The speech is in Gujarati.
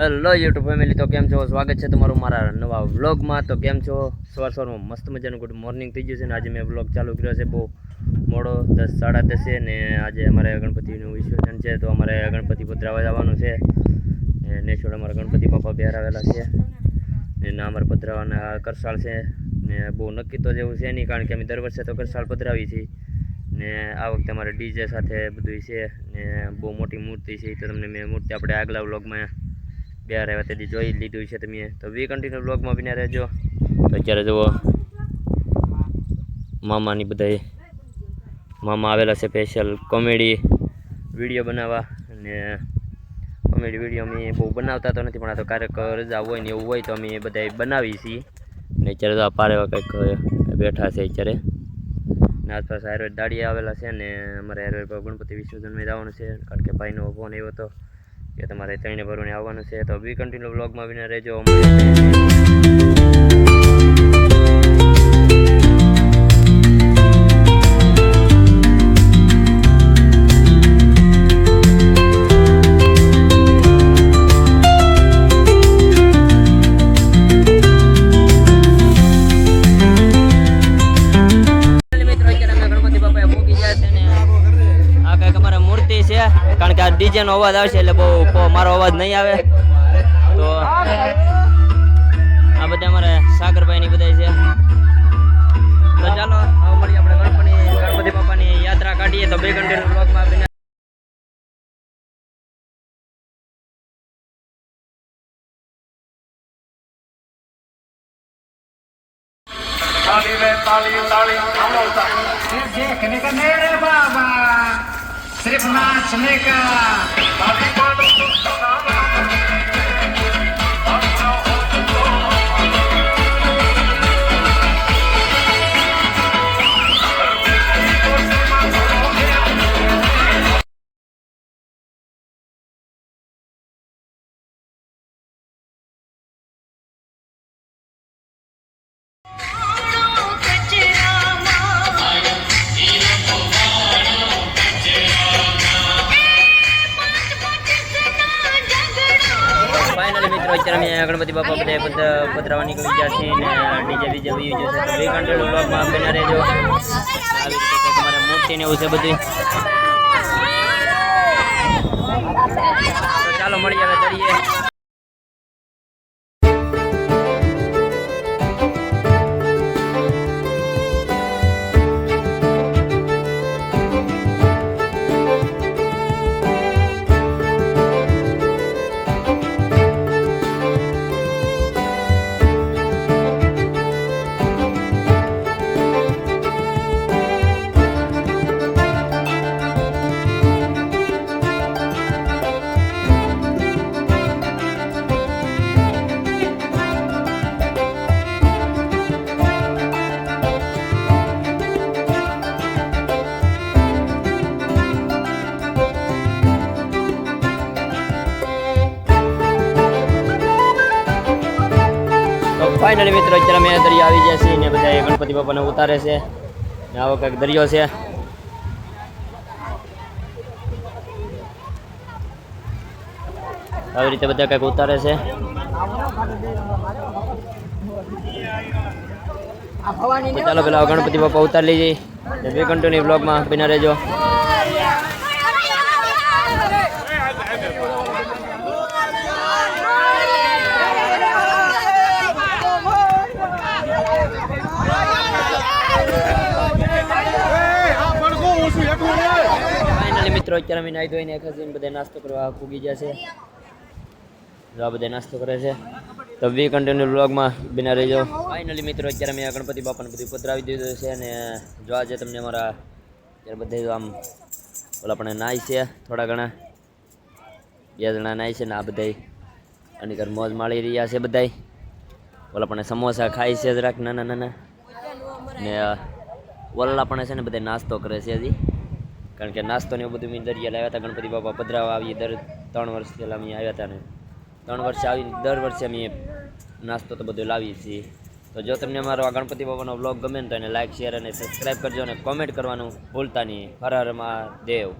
હેલો યુટ્યુબ ફેમિલી તો કેમ છો? સ્વાગત છે તમારું મારા નવા વ્લોગમાં. તો કેમ છો? સવાર સવારમાં મસ્ત મજાનું ગુડ મોર્નિંગ થઈ ગયું છે ને આજે મેં વ્લોગ ચાલુ કર્યો છે બહુ મોડો, દસ, સાડા દસે ને આજે અમારે ગણપતિનું વિસર્જન છે, તો અમારે ગણપતિ પધરાવા જવાનું છે. ને છોડ અમારા ગણપતિ બાપા બહાર આવેલા છે. ને ના અમારે પધરાવાના કરસાળ છે. ને બહુ નક્કી તો જેવું છે નહીં, કારણ કે અમે દર વર્ષે તો કરસાળ પધરાવી છીએ. ને આ વખતે અમારે ડીજે સાથે બધું છે. ને બહુ મોટી મૂર્તિ છે તો તમને મેં મૂર્તિ આપણે આગલા વ્લોગમાં બે આવ્યા તેથી જોઈ લીધું છે તમે. તો વી કન્ટિન્યુ બ્લોગમાં બિના રહેજો. અત્યારે જુઓ, મામાની બધાય મામા આવેલા છે સ્પેશિયલ કોમેડી વીડિયો બનાવવા. અને કોમેડી વીડિયો અમે બહુ બનાવતા તો નથી, પણ આ તો ક્યારેક રજા હોય ને એવું હોય તો અમે બધાય બનાવીએ છીએ. ને અત્યારે તો આ પારેવા કંઈક બેઠા છે અત્યારે. ને આસપાસ આયુર્વેદ દાડી આવેલા છે ને અમારે આયુર્વેદ ગણપતિ વિસર્જનમાં જવાનું છે, કારણ કે ભાઈનો ફોન આવ્યો હતો કે તમારે ત્રણે ભરોને આવવાનું છે તો બી કન્ટિન્યુ બ્લોગમાં આવીને રહેજો. છે કારણ કે આ ડીજેનો અવાજ આવશે એટલે બહુ મારો અવાજ નહીં આવે. તો આ બધા અમારે સાગરભાઈની બધા છે. તો ચાલો મળીએ આપણે ગણપતિ ગણપતિ બાપાની યાત્રા કાઢીએ તો બે ઘંટેનો બ્લોગમાં આપીને. તાળી તાળી તાળી કને કને રે બાબા. सिर्फ नाचने का અમે ગણપતિ બાપા બધા બધા પધરાવા નીકળી ગયા છીએ ને ડીજે બીજે વહી ગયું છે તો બે ઘંટેનું બ્લોગમાં બના રહેજો. આવી રીતે કંઈક મૂર્તિ ને એવું છે બધી ચાલો, મળીએ હવે ચડીએ ફાઇનલી મિત્રો અત્યારે અમે દરિયા આવી ગયા છીએ ને બધા ગણપતિ બાપાને ઉતારે છે. ને આવો કંઈક દરિયો છે. આવી રીતે બધા કંઈક ઉતારે છે. ચાલો પેલા ગણપતિ બાપા ઉતારી જઈએ બે ઘંટોની બ્લોગમાં બિના રહેજો. ફાઇનલી મિત્રો, અત્યારે અમે નાહી ધોઈને ખસીને બધા નાસ્તો કરવા ફૂગી ગયા છે. આ બધા નાસ્તો કરે છે. તો વી કન્ટિન્યુ બ્લોગમાં બિના રહેજો. ફાઇનલી મિત્રો, અત્યારે મેં ગણપતિ બાપાને બધું પધરાવી દીધું છે અને જો આજે તમને અમારા અત્યારે બધે આમ ઓલા આપણે નાય છે, થોડા ઘણા. બે જણા નાય છે ને આ બધા અને ઘર મોજ માળી રહ્યા છે બધાય. ઓલા પણ સમોસા ખાય છે જરાક નાના નાના. ને ઓલા પણ છે ને બધા નાસ્તો કરે છે હજી. કારણ કે નાસ્તો ને એવું બધું મેં દરિયા લાવ્યા હતા. ગણપતિ બાપા પધરાવા આવીએ દર ત્રણ વર્ષ પહેલાં અમે આવ્યા હતા ને. ત્રણ વર્ષે આવી દર વર્ષે અમે નાસ્તો તો બધું લાવીએ છીએ. તો જો તમને અમારો આ ગણપતિ બાપાનો બ્લોગ ગમે ને તો એને લાઇક શેર અને સબસ્ક્રાઈબ કરજો અને કોમેન્ટ કરવાનું ભૂલતા નહીં. હર હર મહાદેવ.